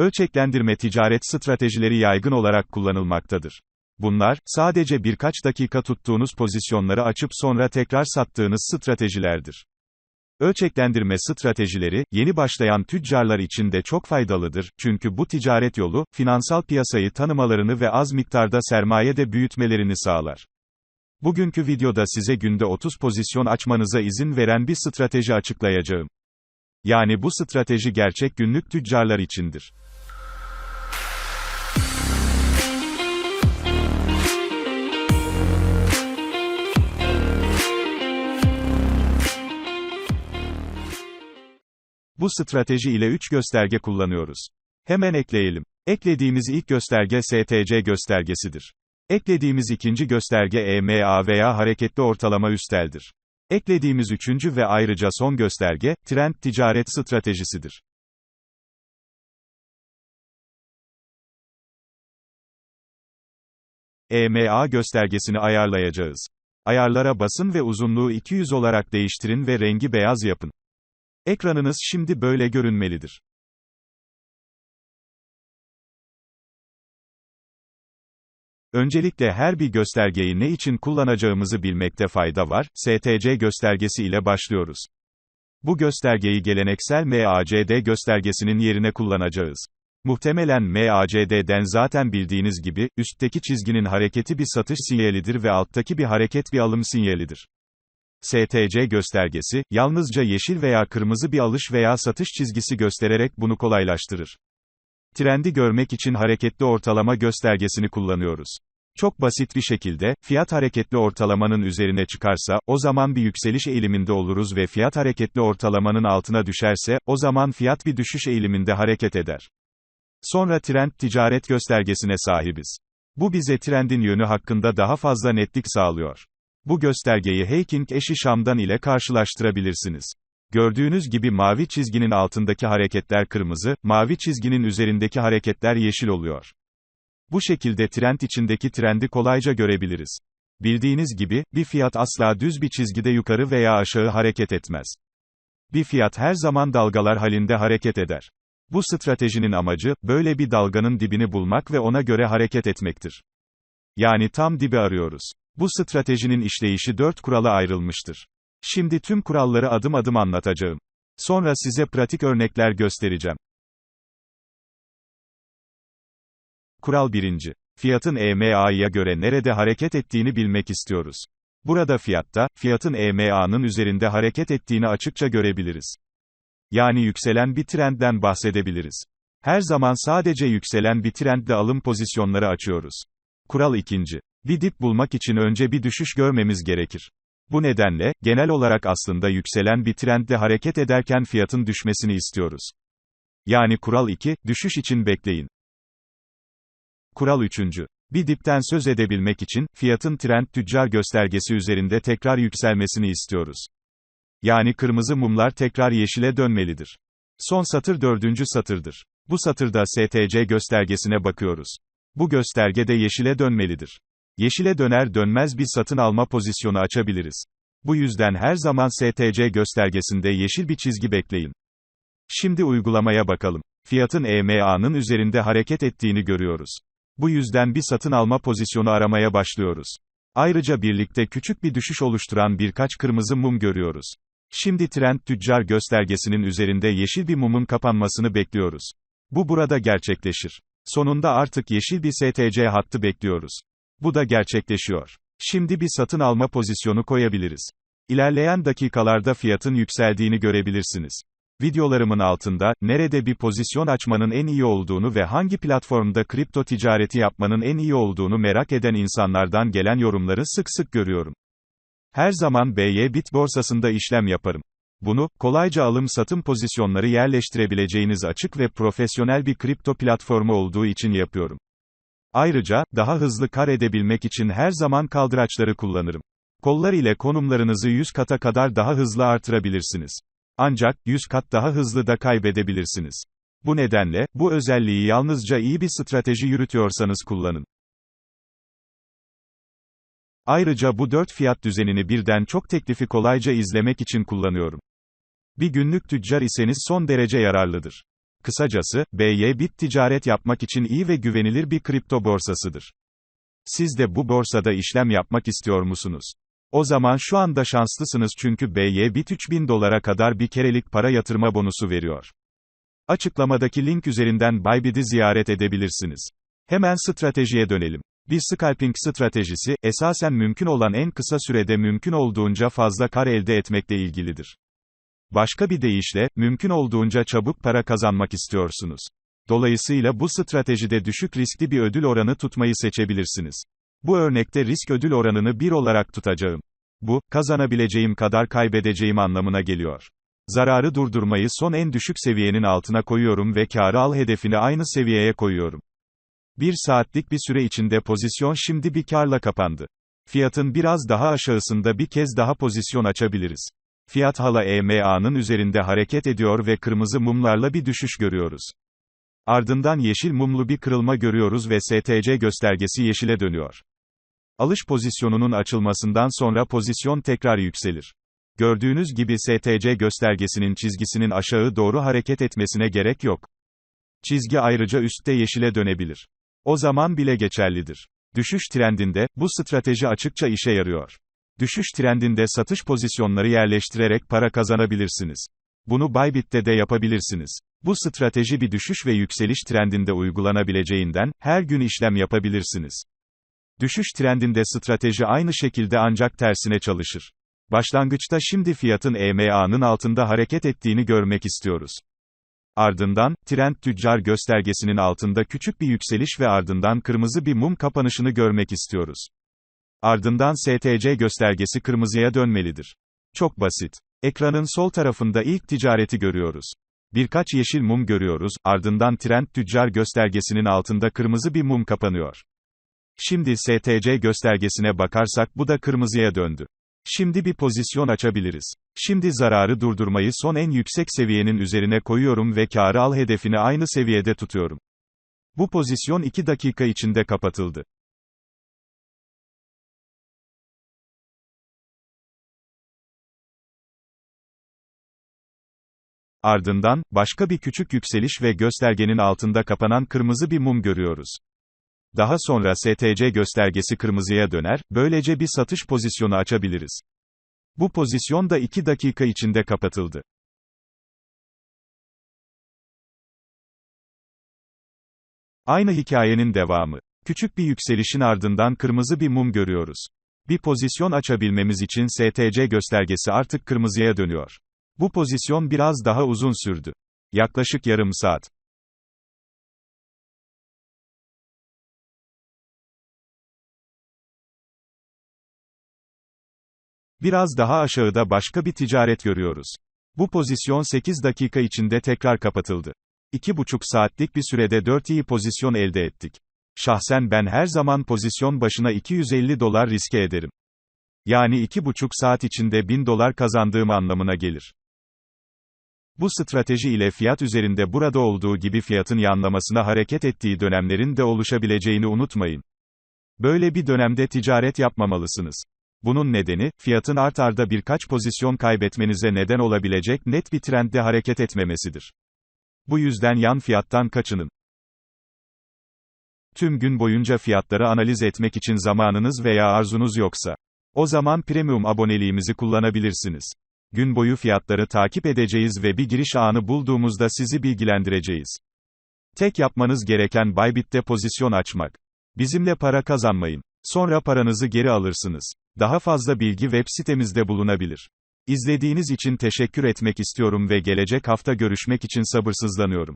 Ölçeklendirme ticaret stratejileri yaygın olarak kullanılmaktadır. Bunlar, sadece birkaç dakika tuttuğunuz pozisyonları açıp sonra tekrar sattığınız stratejilerdir. Ölçeklendirme stratejileri, yeni başlayan tüccarlar için de çok faydalıdır, çünkü bu ticaret yolu, finansal piyasayı tanımalarını ve az miktarda sermaye de büyütmelerini sağlar. Bugünkü videoda size günde 30 pozisyon açmanıza izin veren bir strateji açıklayacağım. Yani bu strateji gerçek günlük tüccarlar içindir. Bu strateji ile 3 gösterge kullanıyoruz. Hemen ekleyelim. Eklediğimiz ilk gösterge STC göstergesidir. Eklediğimiz ikinci gösterge EMA veya hareketli ortalama üsteldir. Eklediğimiz üçüncü ve ayrıca son gösterge, trend ticaret stratejisidir. EMA göstergesini ayarlayacağız. Ayarlara basın ve uzunluğu 200 olarak değiştirin ve rengi beyaz yapın. Ekranınız şimdi böyle görünmelidir. Öncelikle her bir göstergeyi ne için kullanacağımızı bilmekte fayda var. STC göstergesi ile başlıyoruz. Bu göstergeyi geleneksel MACD göstergesinin yerine kullanacağız. Muhtemelen MACD'den zaten bildiğiniz gibi, üstteki çizginin hareketi bir satış sinyalidir ve alttaki bir hareket bir alım sinyalidir. STC göstergesi, yalnızca yeşil veya kırmızı bir alış veya satış çizgisi göstererek bunu kolaylaştırır. Trendi görmek için hareketli ortalama göstergesini kullanıyoruz. Çok basit bir şekilde, fiyat hareketli ortalamanın üzerine çıkarsa, o zaman bir yükseliş eğiliminde oluruz ve fiyat hareketli ortalamanın altına düşerse, o zaman fiyat bir düşüş eğiliminde hareket eder. Sonra trend ticaret göstergesine sahibiz. Bu bize trendin yönü hakkında daha fazla netlik sağlıyor. Bu göstergeyi Heyking eşi Şam'dan ile karşılaştırabilirsiniz. Gördüğünüz gibi mavi çizginin altındaki hareketler kırmızı, mavi çizginin üzerindeki hareketler yeşil oluyor. Bu şekilde trend içindeki trendi kolayca görebiliriz. Bildiğiniz gibi, bir fiyat asla düz bir çizgide yukarı veya aşağı hareket etmez. Bir fiyat her zaman dalgalar halinde hareket eder. Bu stratejinin amacı, böyle bir dalganın dibini bulmak ve ona göre hareket etmektir. Yani tam dibi arıyoruz. Bu stratejinin işleyişi dört kurala ayrılmıştır. Şimdi tüm kuralları adım adım anlatacağım. Sonra size pratik örnekler göstereceğim. Kural 1. Fiyatın EMA'ya göre nerede hareket ettiğini bilmek istiyoruz. Burada fiyatta, fiyatın EMA'nın üzerinde hareket ettiğini açıkça görebiliriz. Yani yükselen bir trendden bahsedebiliriz. Her zaman sadece yükselen bir trendle alım pozisyonları açıyoruz. Kural 2. Bir dip bulmak için önce bir düşüş görmemiz gerekir. Bu nedenle, genel olarak aslında yükselen bir trendle hareket ederken fiyatın düşmesini istiyoruz. Yani kural 2, düşüş için bekleyin. Kural 3. Bir dipten söz edebilmek için, fiyatın trend tüccar göstergesi üzerinde tekrar yükselmesini istiyoruz. Yani kırmızı mumlar tekrar yeşile dönmelidir. Son satır dördüncü satırdır. Bu satırda STC göstergesine bakıyoruz. Bu gösterge de yeşile dönmelidir. Yeşile döner dönmez bir satın alma pozisyonu açabiliriz. Bu yüzden her zaman STC göstergesinde yeşil bir çizgi bekleyin. Şimdi uygulamaya bakalım. Fiyatın EMA'nın üzerinde hareket ettiğini görüyoruz. Bu yüzden bir satın alma pozisyonu aramaya başlıyoruz. Ayrıca birlikte küçük bir düşüş oluşturan birkaç kırmızı mum görüyoruz. Şimdi trend tüccar göstergesinin üzerinde yeşil bir mumun kapanmasını bekliyoruz. Bu burada gerçekleşir. Sonunda artık yeşil bir STC hattı bekliyoruz. Bu da gerçekleşiyor. Şimdi bir satın alma pozisyonu koyabiliriz. İlerleyen dakikalarda fiyatın yükseldiğini görebilirsiniz. Videolarımın altında, nerede bir pozisyon açmanın en iyi olduğunu ve hangi platformda kripto ticareti yapmanın en iyi olduğunu merak eden insanlardan gelen yorumları sık sık görüyorum. Her zaman BY Bit borsasında işlem yaparım. Bunu, kolayca alım-satım pozisyonları yerleştirebileceğiniz açık ve profesyonel bir kripto platformu olduğu için yapıyorum. Ayrıca, daha hızlı kar edebilmek için her zaman kaldıraçları kullanırım. Kollar ile konumlarınızı 100 kata kadar daha hızlı artırabilirsiniz. Ancak, 100 kat daha hızlı da kaybedebilirsiniz. Bu nedenle, bu özelliği yalnızca iyi bir strateji yürütüyorsanız kullanın. Ayrıca bu dört fiyat düzenini birden çok teklifi kolayca izlemek için kullanıyorum. Bir günlük tüccar iseniz son derece yararlıdır. Kısacası, Bybit ticaret yapmak için iyi ve güvenilir bir kripto borsasıdır. Siz de bu borsada işlem yapmak istiyor musunuz? O zaman şu anda şanslısınız çünkü Bybit 3000 dolara kadar bir kerelik para yatırma bonusu veriyor. Açıklamadaki link üzerinden Bybit'i ziyaret edebilirsiniz. Hemen stratejiye dönelim. Bir scalping stratejisi, esasen mümkün olan en kısa sürede mümkün olduğunca fazla kar elde etmekle ilgilidir. Başka bir deyişle, mümkün olduğunca çabuk para kazanmak istiyorsunuz. Dolayısıyla bu stratejide düşük riskli bir ödül oranı tutmayı seçebilirsiniz. Bu örnekte risk ödül oranını 1 olarak tutacağım. Bu, kazanabileceğim kadar kaybedeceğim anlamına geliyor. Zararı durdurmayı son en düşük seviyenin altına koyuyorum ve karı al hedefini aynı seviyeye koyuyorum. Bir saatlik bir süre içinde pozisyon şimdi bir karla kapandı. Fiyatın biraz daha aşağısında bir kez daha pozisyon açabiliriz. Fiyat hala EMA'nın üzerinde hareket ediyor ve kırmızı mumlarla bir düşüş görüyoruz. Ardından yeşil mumlu bir kırılma görüyoruz ve STC göstergesi yeşile dönüyor. Alış pozisyonunun açılmasından sonra pozisyon tekrar yükselir. Gördüğünüz gibi STC göstergesinin çizgisinin aşağı doğru hareket etmesine gerek yok. Çizgi ayrıca üstte yeşile dönebilir. O zaman bile geçerlidir. Düşüş trendinde, bu strateji açıkça işe yarıyor. Düşüş trendinde satış pozisyonları yerleştirerek para kazanabilirsiniz. Bunu Bybit'te de yapabilirsiniz. Bu strateji bir düşüş ve yükseliş trendinde uygulanabileceğinden, her gün işlem yapabilirsiniz. Düşüş trendinde strateji aynı şekilde ancak tersine çalışır. Başlangıçta şimdi fiyatın EMA'nın altında hareket ettiğini görmek istiyoruz. Ardından, trend tüccar göstergesinin altında küçük bir yükseliş ve ardından kırmızı bir mum kapanışını görmek istiyoruz. Ardından STC göstergesi kırmızıya dönmelidir. Çok basit. Ekranın sol tarafında ilk ticareti görüyoruz. Birkaç yeşil mum görüyoruz, ardından trend tüccar göstergesinin altında kırmızı bir mum kapanıyor. Şimdi STC göstergesine bakarsak bu da kırmızıya döndü. Şimdi bir pozisyon açabiliriz. Şimdi zararı durdurmayı son en yüksek seviyenin üzerine koyuyorum ve karı al hedefini aynı seviyede tutuyorum. Bu pozisyon 2 dakika içinde kapatıldı. Ardından, başka bir küçük yükseliş ve göstergenin altında kapanan kırmızı bir mum görüyoruz. Daha sonra STC göstergesi kırmızıya döner, böylece bir satış pozisyonu açabiliriz. Bu pozisyon da 2 dakika içinde kapatıldı. Aynı hikayenin devamı. Küçük bir yükselişin ardından kırmızı bir mum görüyoruz. Bir pozisyon açabilmemiz için STC göstergesi artık kırmızıya dönüyor. Bu pozisyon biraz daha uzun sürdü. Yaklaşık yarım saat. Biraz daha aşağıda başka bir ticaret görüyoruz. Bu pozisyon 8 dakika içinde tekrar kapatıldı. 2,5 saatlik bir sürede 4 iyi pozisyon elde ettik. Şahsen ben her zaman pozisyon başına 250 dolar riske ederim. Yani 2,5 saat içinde 1000 dolar kazandığım anlamına gelir. Bu strateji ile fiyat üzerinde burada olduğu gibi fiyatın yanlamasına hareket ettiği dönemlerin de oluşabileceğini unutmayın. Böyle bir dönemde ticaret yapmamalısınız. Bunun nedeni, fiyatın art arda birkaç pozisyon kaybetmenize neden olabilecek net bir trendde hareket etmemesidir. Bu yüzden yan fiyattan kaçının. Tüm gün boyunca fiyatları analiz etmek için zamanınız veya arzunuz yoksa, o zaman premium aboneliğimizi kullanabilirsiniz. Gün boyu fiyatları takip edeceğiz ve bir giriş anı bulduğumuzda sizi bilgilendireceğiz. Tek yapmanız gereken Bybit'te pozisyon açmak. Bizimle para kazanmayın. Sonra paranızı geri alırsınız. Daha fazla bilgi web sitemizde bulunabilir. İzlediğiniz için teşekkür etmek istiyorum ve gelecek hafta görüşmek için sabırsızlanıyorum.